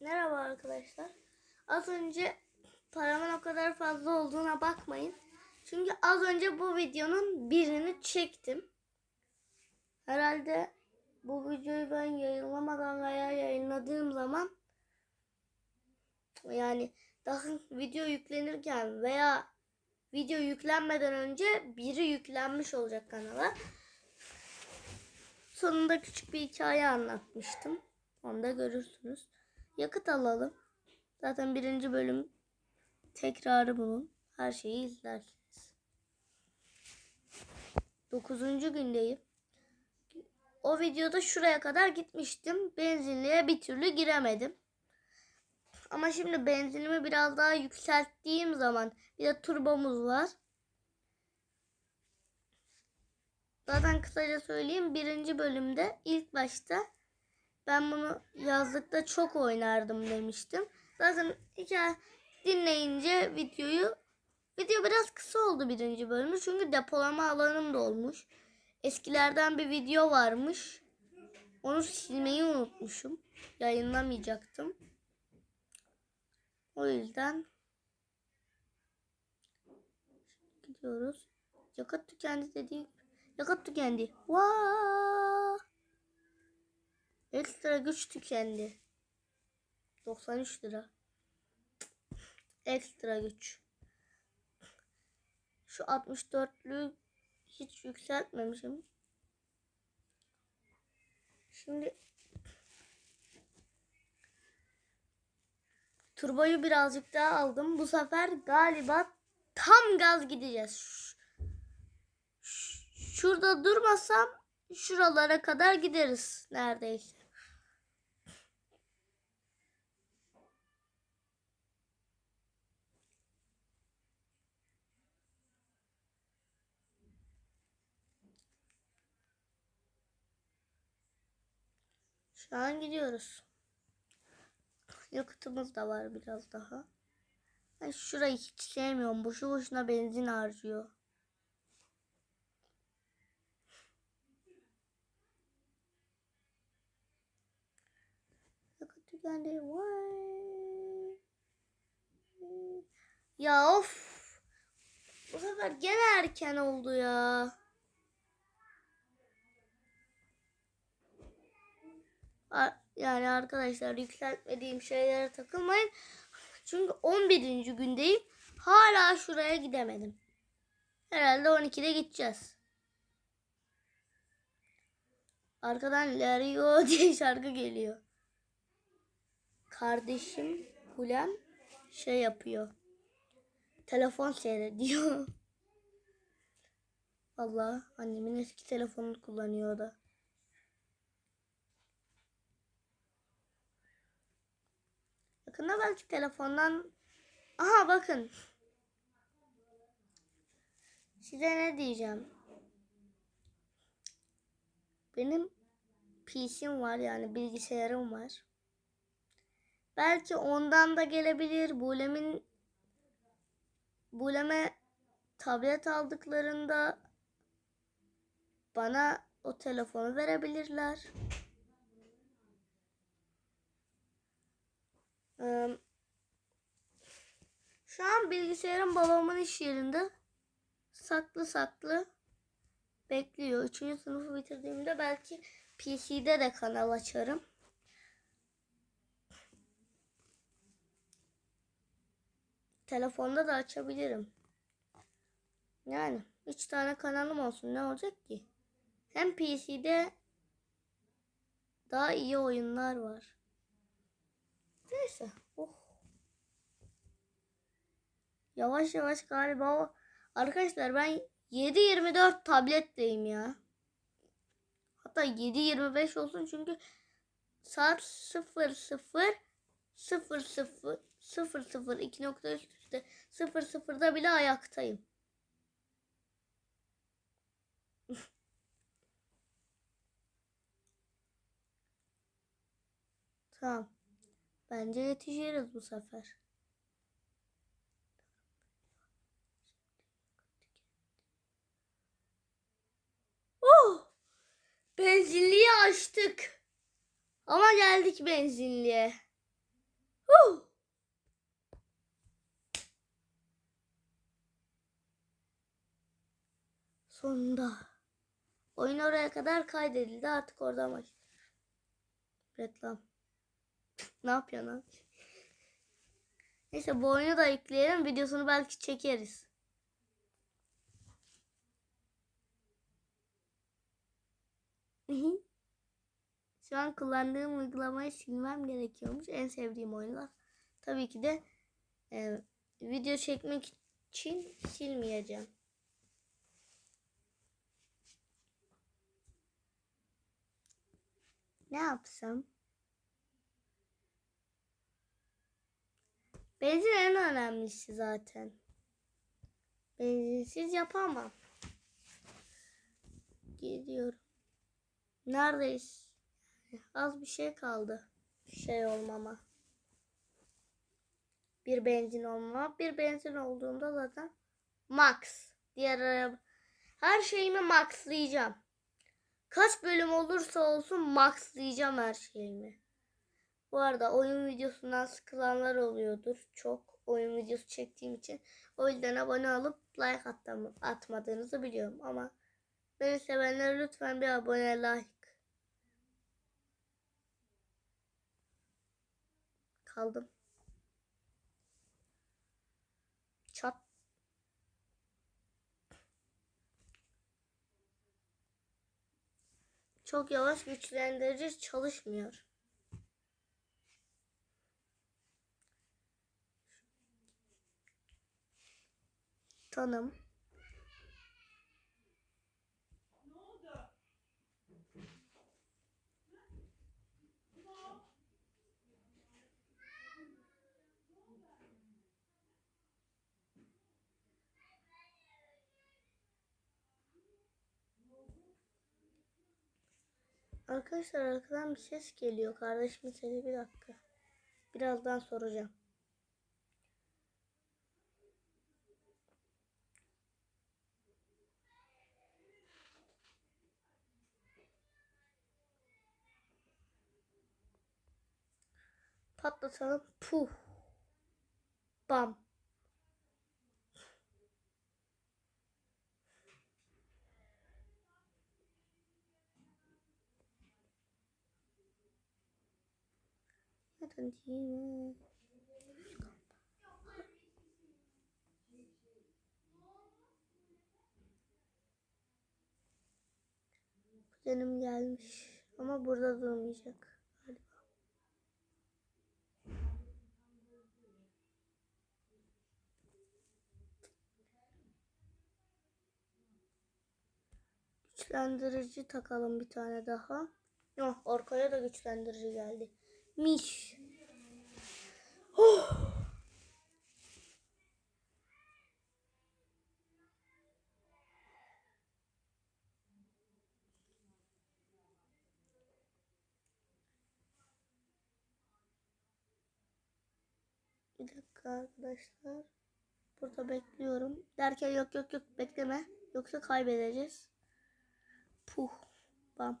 Merhaba arkadaşlar. Az önce paramın o kadar fazla olduğuna bakmayın. Çünkü az önce bu videonun birini çektim. Herhalde bu videoyu ben yayınlamadan veya yayınladığım zaman yani daha video yüklenirken veya video yüklenmeden önce biri yüklenmiş olacak kanala. Sonunda küçük bir hikaye anlatmıştım. Onu da görürsünüz. Yakıt alalım. Zaten birinci bölüm tekrarı bunun. Her şeyi izlersiniz. Dokuzuncu gündeyim. O videoda şuraya kadar gitmiştim. Benzinliğe bir türlü giremedim. Ama şimdi benzinimi biraz daha yükselttiğim zaman bir de turbomuz var. Zaten kısaca söyleyeyim birinci bölümde ilk başta ben bunu yazlıkta çok oynardım demiştim. Zaten hikaye dinleyince videoyu video biraz kısa oldu birinci bölümü çünkü depolama alanım da olmuş. Eskilerden bir video varmış. Onu silmeyi unutmuşum. Yayınlamayacaktım. O yüzden gidiyoruz. Yakıt tükendi dediği yakıt tükendi. Vaa! Ekstra güç tükendi. 93 lira. Ekstra güç. Şu 64'lü hiç yükseltmemişim. Şimdi turboyu birazcık daha aldım. Bu sefer galiba tam gaz gideceğiz. Şurada durmasam şuralara kadar gideriz neredeyse. Şu an gidiyoruz. Yakıtımız da var biraz daha. Ben şurayı hiç sevmiyorum. Boşu boşuna benzin harcıyor. Yakıt tükendi. Vay. Ya of. Bu sefer gene erken oldu ya. Yani arkadaşlar yükseltmediğim şeylere takılmayın. Çünkü 11. gündeyim. Hala şuraya gidemedim. Herhalde 12'de gideceğiz. Arkadan Lario diye şarkı geliyor. Kardeşim Hulem şey yapıyor. Telefon seyrediyor. Allah annemin eski telefonunu kullanıyor da. Yakında belki telefondan... Aha bakın. Size ne diyeceğim? Benim PC'm var yani bilgisayarım var. Belki ondan da gelebilir. Bulem'in Bulem'e tablet aldıklarında bana o telefonu verebilirler. Şu an bilgisayarım babamın iş yerinde. Saklı saklı bekliyor. Üçüncü sınıfı bitirdiğimde belki PC'de de kanal açarım. Telefonda da açabilirim. Yani üç tane kanalım olsun ne olacak ki? Hem PC'de daha iyi oyunlar var. Neyse. Oh. Yavaş yavaş galiba o. Arkadaşlar ben 7.24 tabletteyim ya. Hatta 7.25 olsun çünkü saat 00 00 00 00 2 nokta üst üste 00'da bile ayaktayım. Tamam. Bence yetişiriz bu sefer. Oh! Benzinliği açtık. Ama geldik benzinliğe. Huh! Sonunda. Oyun oraya kadar kaydedildi. Artık oradan baş. Reklam. Ne yapıyorsun abi? Neyse bu oyunu da yükleyelim. Videosunu belki çekeriz. Şu an kullandığım uygulamayı silmem gerekiyormuş. En sevdiğim oyunlar. Tabii ki de e, video çekmek için silmeyeceğim. Ne yapsam? Benzin en önemlisi zaten. Benzinsiz yapamam. Gidiyorum. Neredeyiz? Az bir şey kaldı. Şey olmama. Bir benzin olmama. Bir benzin olduğunda zaten max. Diğer araba. Her şeyimi maxlayacağım. Kaç bölüm olursa olsun maxlayacağım her şeyimi. Bu arada oyun videosundan sıkılanlar oluyordur. Çok oyun videosu çektiğim için. O yüzden abone olup like attam- atmadığınızı biliyorum ama beni sevenler lütfen bir abone like. Kaldım. Çat. Çok yavaş güçlendirici çalışmıyor. Tanım. Arkadaşlar arkadan bir ses geliyor. Kardeşim seni bir dakika. Birazdan soracağım. Patlatalım. Puh. Bam. Neden değil? Kuzenim gelmiş ama burada durmayacak galiba. Güçlendirici takalım bir tane daha. Yok arkaya da güçlendirici geldi. Miş. Oh. Bir dakika arkadaşlar. Burada bekliyorum. Derken yok yok yok bekleme. Yoksa kaybedeceğiz. Puh. Bam.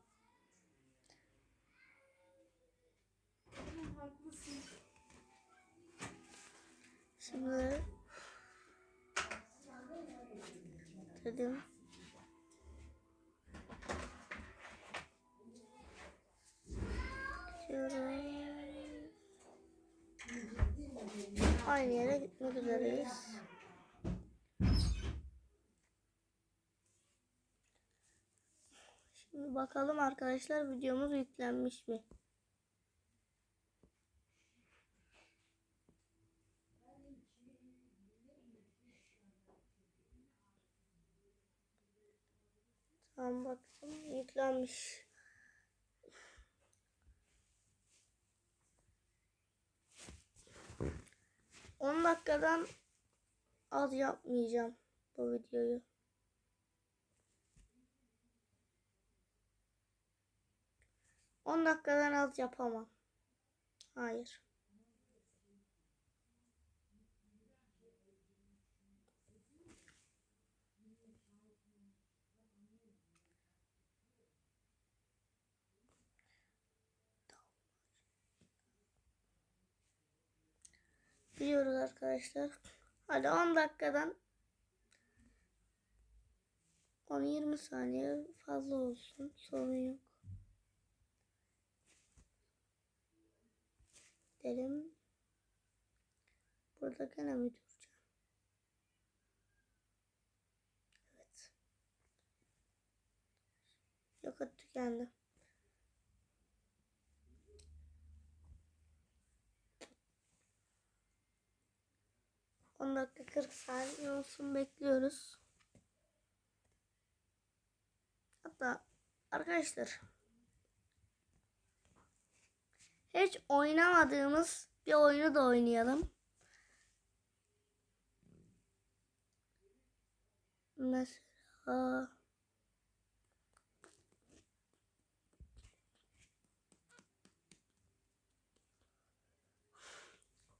Şimdi dedim. Aynı yere gitmek üzereyiz. Şimdi bakalım arkadaşlar videomuz yüklenmiş mi? Tamam baktım yüklenmiş. On dakikadan az yapmayacağım bu videoyu. On dakikadan az yapamam. Hayır. Biliyoruz arkadaşlar. Hadi 10 dakikadan 10-20 saniye fazla olsun. Sorun yok. Gidelim. Burada gene mi duracağım? Evet. Yakıt tükendi. On dakika 40 saniye olsun bekliyoruz. Hatta arkadaşlar hiç oynamadığımız bir oyunu da oynayalım. Mesela